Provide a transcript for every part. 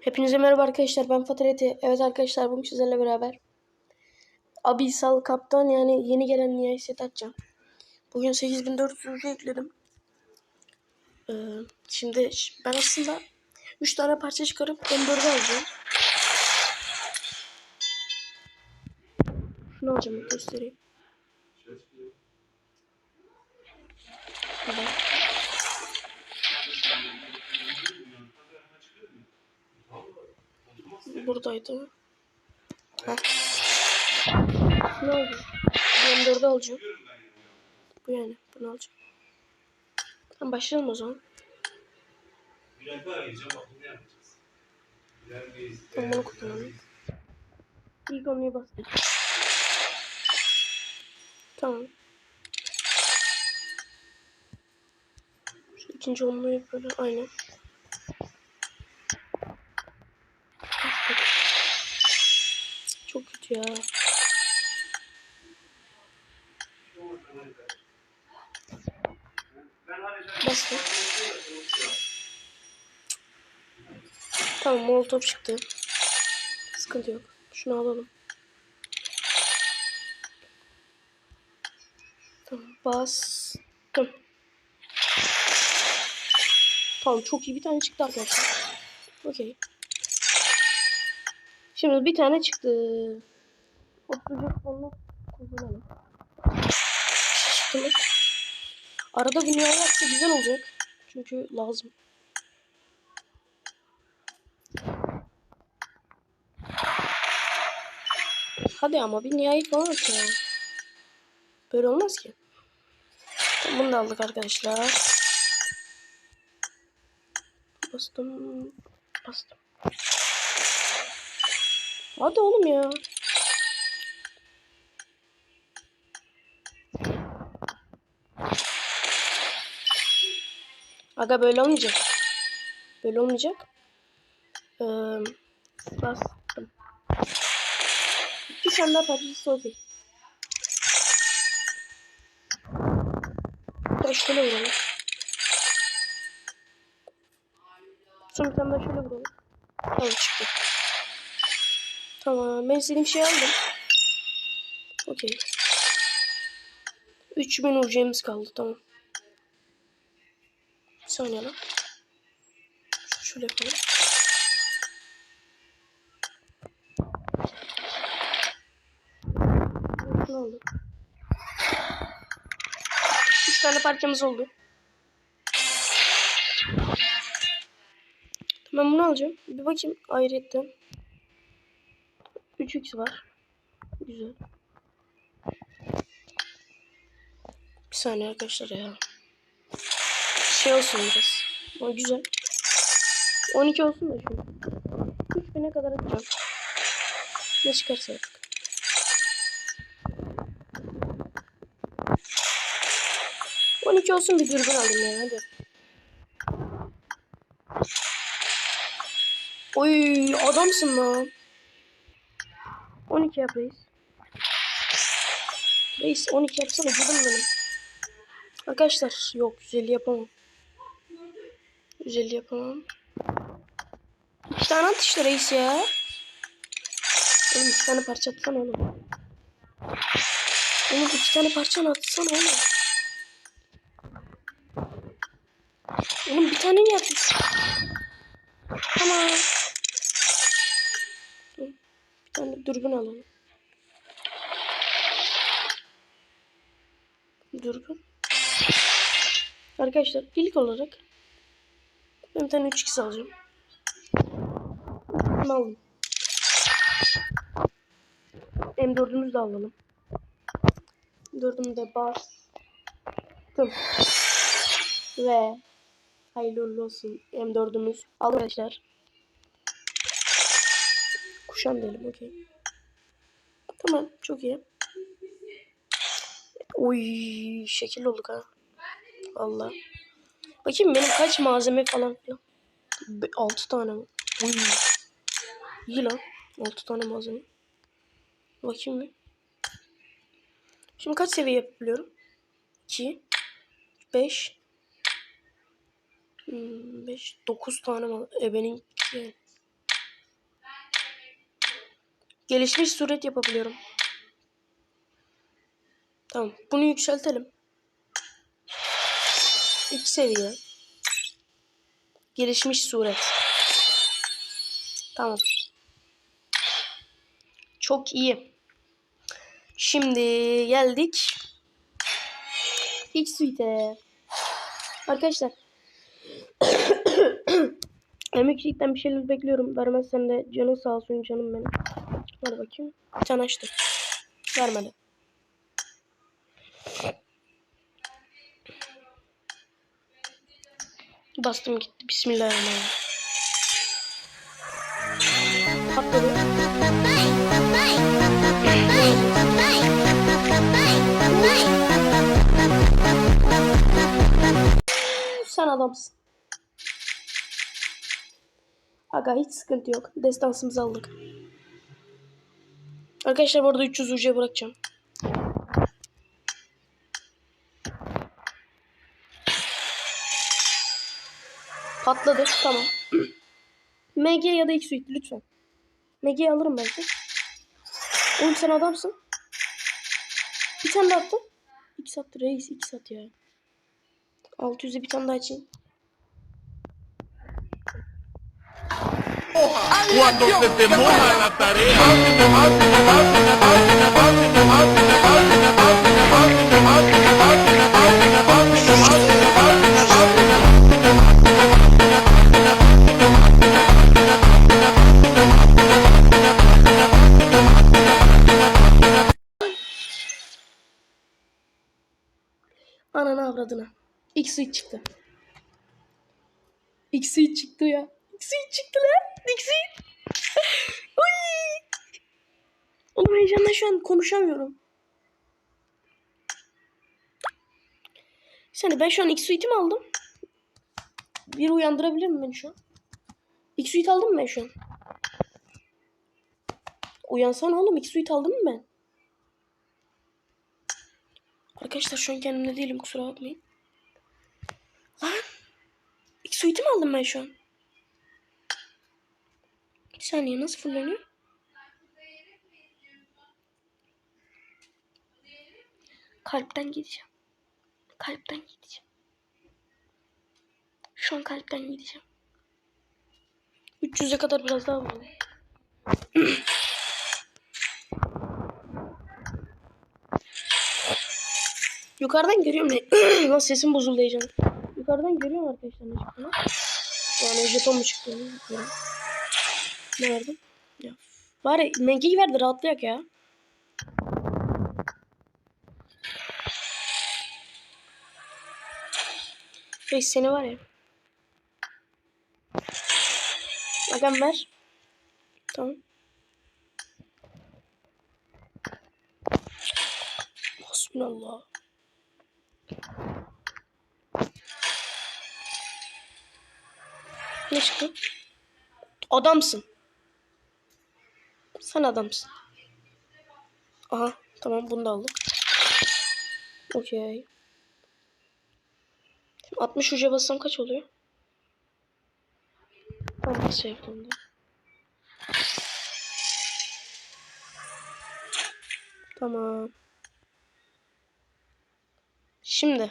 Hepinize merhaba arkadaşlar ben Fataleti. Evet arkadaşlar bugün sizlerle beraber Abisal Kaptan yani yeni gelen nihai set açacağım. Bugün 8400 ekledim. Ee, şimdi ben aslında 3 tane parça çıkarıp M4'ü alacağım. Şunu alacağım göstereyim. Tamam. Buradaydı. Ha. Ne oldu? Ben dördü alacağım. Bu yani. Bunu alacağım. Tamam başlayalım o zaman. Tamam bunu kullanalım. İlk onu bastım. Tamam. Şu ikinci onluyu böyle aynen. Bastık. Çok kötü ya. Bastım. Tamam molotov çıktı. Sıkıntı yok. Şunu alalım. Tamam bastım. Tamam çok iyi bir tane çıktı arkadaşlar. Okey. Şimdi bir tane çıktı. Oturacak onu kullanalım. Çıktı mı? Arada yapsa güzel olacak. Çünkü lazım. Hadi ama bir nihai falan at ya. Böyle olmaz ki. Bunu da aldık arkadaşlar. Bastım. Bastım. Hadi oğlum ya. Aga böyle olmayacak. Böyle olmayacak. Ee, bastım. Bir tane daha okey. Biraz şöyle vuralım. Sonra bir tane daha şöyle vuralım. Tamam çıktı. Tamam ben istediğim şeyi aldım. Okey. 3000 UC'miz kaldı tamam. Lan. Ş- Şöyle yapalım. Ne oldu? Üç tane parçamız oldu. Ben bunu alacağım. Bir bakayım ayrıyetten. 3x var. Güzel. Bir saniye arkadaşlar ya. Şey olsun biraz. Ama güzel. 12 olsun da şu. 3000'e kadar atacağım. Ne çıkarsa artık. On olsun bir dürbün alayım ya hadi. Oy adamsın lan. 12 yap reis. Reis 12 yapsana canım benim. Arkadaşlar yok 150 yapamam. 150 yapamam. İki tane at işte reis ya. Oğlum iki tane parça atsana oğlum. Oğlum iki tane parça atsana oğlum. Oğlum bir tane niye yapıyorsun? Tamam. Bir tane dürbün alalım. Dürbün. Arkadaşlar ilk olarak ben bir tane 3x alacağım. Bunu aldım. M4'ümüzü de alalım. Dördümü de bastım. Ve hayırlı olsun M4'ümüz. Aldım arkadaşlar. Kuşan diyelim okey. Tamam çok iyi. Oy şekil olduk ha. Valla. Bakayım benim kaç malzeme falan filan. 6 tane mi? Oy. İyi lan. 6 tane malzeme. Bakayım bir. Şimdi kaç seviye yapabiliyorum? 2 5 5 9 tane mal ebenin yani Gelişmiş suret yapabiliyorum. Tamam. Bunu yükseltelim. İki seviye. Gelişmiş suret. Tamam. Çok iyi. Şimdi geldik. X Suite'e. Arkadaşlar. Emekçilikten bir şeyler bekliyorum. Vermezsen de canın sağ olsun canım benim. Ver bakayım. Bir tane açtım. Vermedi. Bastım gitti. Bismillahirrahmanirrahim. Sen adamsın. Aga hiç sıkıntı yok. Destansımızı aldık. Arkadaşlar bu arada 300 ucuya bırakacağım. Patladı. Tamam. MG ya da X-Suite lütfen. MG'yi alırım belki. Oğlum sen adamsın. Bir tane daha attım. X attı reis. X at ya. 600'e bir tane daha açayım. Cuando se moja la tarea. X-Suite çıktı. X-Suite çıktı ya. X-Suite çıktı lan. Uy. Oğlum heyecanla şu an konuşamıyorum. Seni ben şu an X-Suite'i mi aldım? Bir uyandırabilir mi beni şu an? X-Suite aldım mı ben şu an? Uyansana oğlum X-Suite aldım mı ben? Arkadaşlar şu an kendimde değilim kusura bakmayın. Lan. X-Suite'i mi aldım ben şu an? Bir saniye nasıl fırlanıyor? Kalpten gideceğim. Kalpten gideceğim. Şu an kalpten gideceğim. 300'e kadar biraz daha vuralım. Yukarıdan görüyorum ne? Lan sesim bozuldu heyecan. Yukarıdan görüyorum arkadaşlar ne çıktığını. Yani jeton mu çıktığını bilmiyorum. Ne verdim? Ya. Bari mengeyi verdi rahatlayak ya. Reis seni var ya. Agam ver. Tamam. Hasbunallah. Ne çıktı? Adamsın. Sen adamsın. Aha tamam bunu da aldık. Okey. 60 uca bassam kaç oluyor? Ben nasıl yapayım da? Tamam. Şimdi.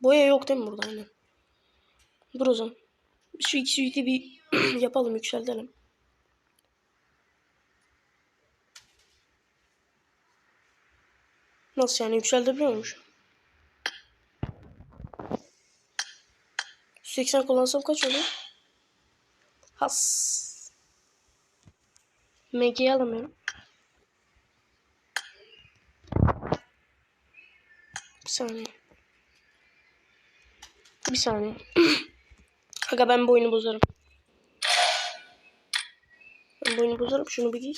Boya yok değil mi burada? Aynen. Dur. Şu iki yükü bir yapalım, yükseltelim. Nasıl yani yükseltebiliyor muyum? 180 kullansam kaç oluyor? Has. MG'yi alamıyorum. Bir saniye. Bir saniye. Aga ben bu oyunu bozarım. Ben bu oyunu bozarım. Şunu bir giy.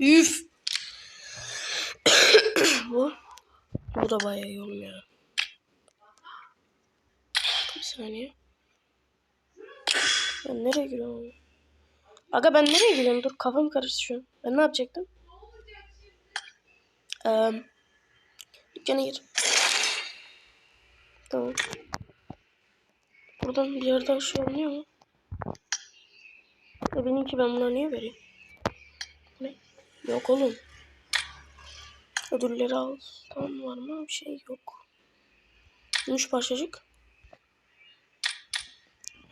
Üf. bu. Bu da bayağı iyi oğlum ya. Bir saniye. Ben nereye giriyorum? Aga ben nereye giriyorum? Dur kafam karıştı şu an. Ben ne yapacaktım? Eee dükkana gir. Tamam. Buradan bir yerden şey anlıyor mu? E benimki ben buna niye vereyim? Ne? Yok oğlum. Ödülleri al. Tamam var mı? Bir şey yok. Gümüş parçacık.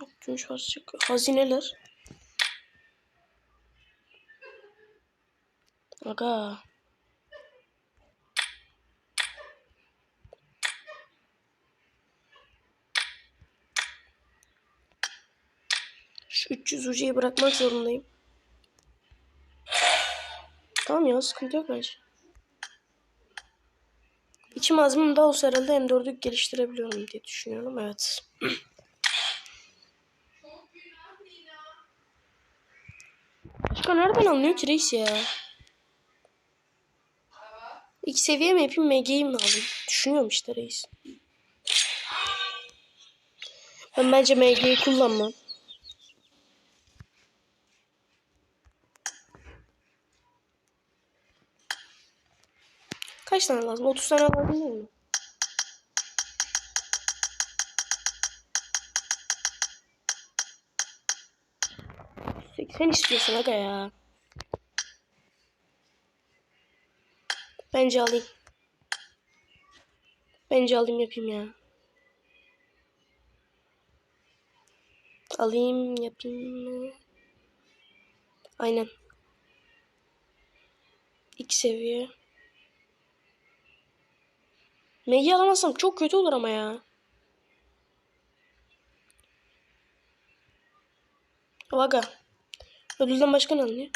Yok gümüş parçacık. Hazineler. Aga. Şu 300 ucuyu bırakmak zorundayım. Tamam ya sıkıntı yok bence. İçim azmim daha olsa herhalde M4'ü geliştirebiliyorum diye düşünüyorum. Evet. Başka nereden anlıyor ki reis ya? İlk seviye mi yapayım MG'yi mi alayım? Düşünüyorum işte reis. Ben bence MG'yi kullanmam. Kaç tane lazım? 30 tane lazım değil mi? Sen istiyorsun aga ya. Bence alayım. Bence alayım yapayım ya. Alayım yapayım. Aynen. İlk seviye. Megi alamazsam çok kötü olur ama ya. Vaga. Ödülden başka ne alınıyor?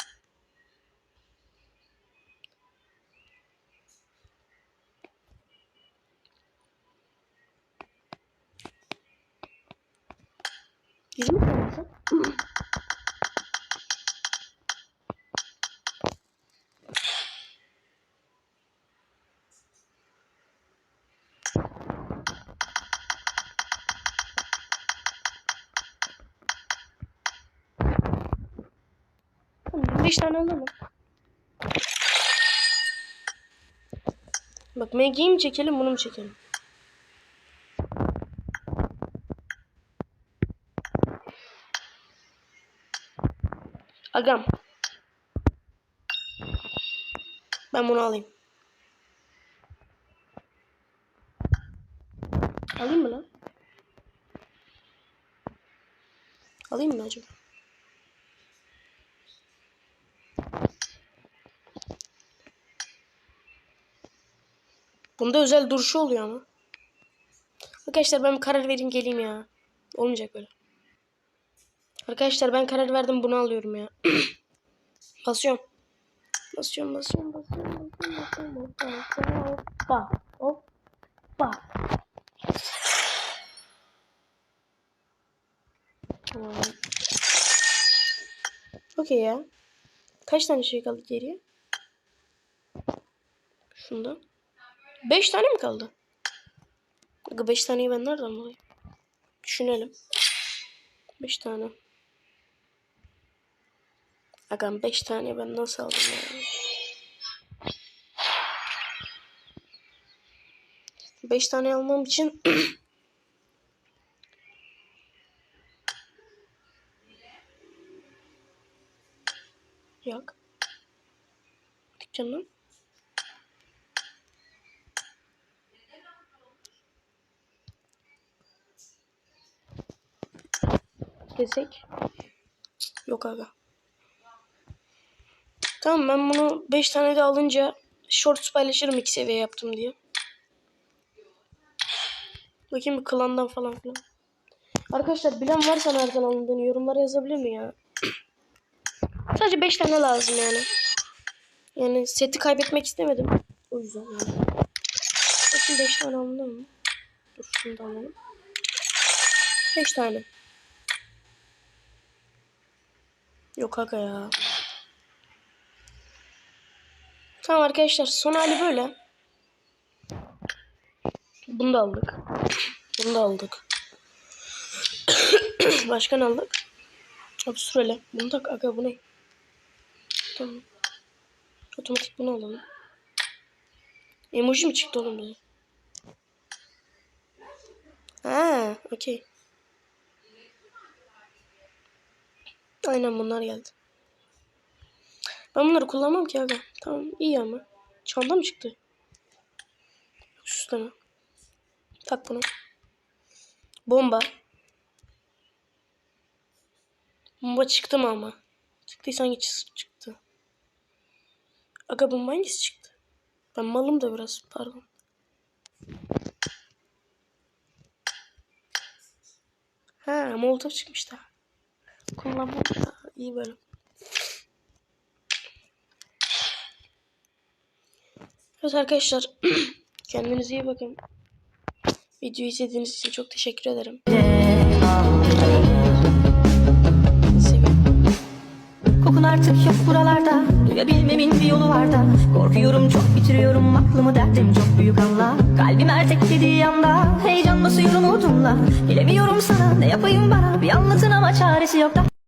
5 tane oldu mu? Bak Maggie'yi mi çekelim bunu mu çekelim? Agam. Ben bunu alayım. Alayım mı lan? Alayım mı acaba? Bunda özel duruşu oluyor ama. Arkadaşlar ben karar vereyim geleyim ya. Olmayacak böyle. Arkadaşlar ben karar verdim bunu alıyorum ya. basıyorum. Basıyorum basıyorum basıyorum basıyorum basıyorum. basıyorum. Hoppa hoppa. Tamam. Okey ya. Kaç tane şey kaldı geriye? Şundan. 5 tane mi kaldı? 5 taneyi ben nereden bulayım? Düşünelim. 5 tane. Agam 5 tane ben nasıl aldım yani? 5 tane almam için Yok. Dükkanım. Desek. Yok aga. Tamam ben bunu 5 tane de alınca shorts paylaşırım 2 seviye yaptım diye. Bakayım bir klandan falan filan. Arkadaşlar bilen varsa nereden alındığını yorumlara yazabilir mi ya? Sadece 5 tane lazım yani. Yani seti kaybetmek istemedim. O yüzden yani. Bakın 5 tane alındı mı? Dur şunu da alalım. 5 tane. Yok aga ya. Tamam arkadaşlar son hali böyle. Bunu da aldık. Bunu da aldık. Başka ne aldık? Abi süreli. Bunu tak aga bu ne? Tamam. Otomatik bunu alalım. Emoji mi çıktı oğlum bize? Ha, okey. Aynen bunlar geldi. Ben bunları kullanmam ki abi. Tamam iyi ama. Çanta mı çıktı? Yok süsleme. Tak bunu. Bomba. Bomba çıktı mı ama? Çıktıysa hangisi çıktı? Aga bomba hangisi çıktı? Ben malım da biraz pardon. Ha molotof çıkmış da. Kullanmam da iyi bölüm. Evet arkadaşlar kendinize iyi bakın. Videoyu izlediğiniz için çok teşekkür ederim. Artık yok buralarda. Duyabilmemin bir yolu var da. Korkuyorum çok bitiriyorum aklımı derdim çok büyük Allah. Kalbim her tek dediği anda Heyecan basıyor umudumla. Gelemiyorum sana ne yapayım bana? Bir anlatın ama çaresi yok da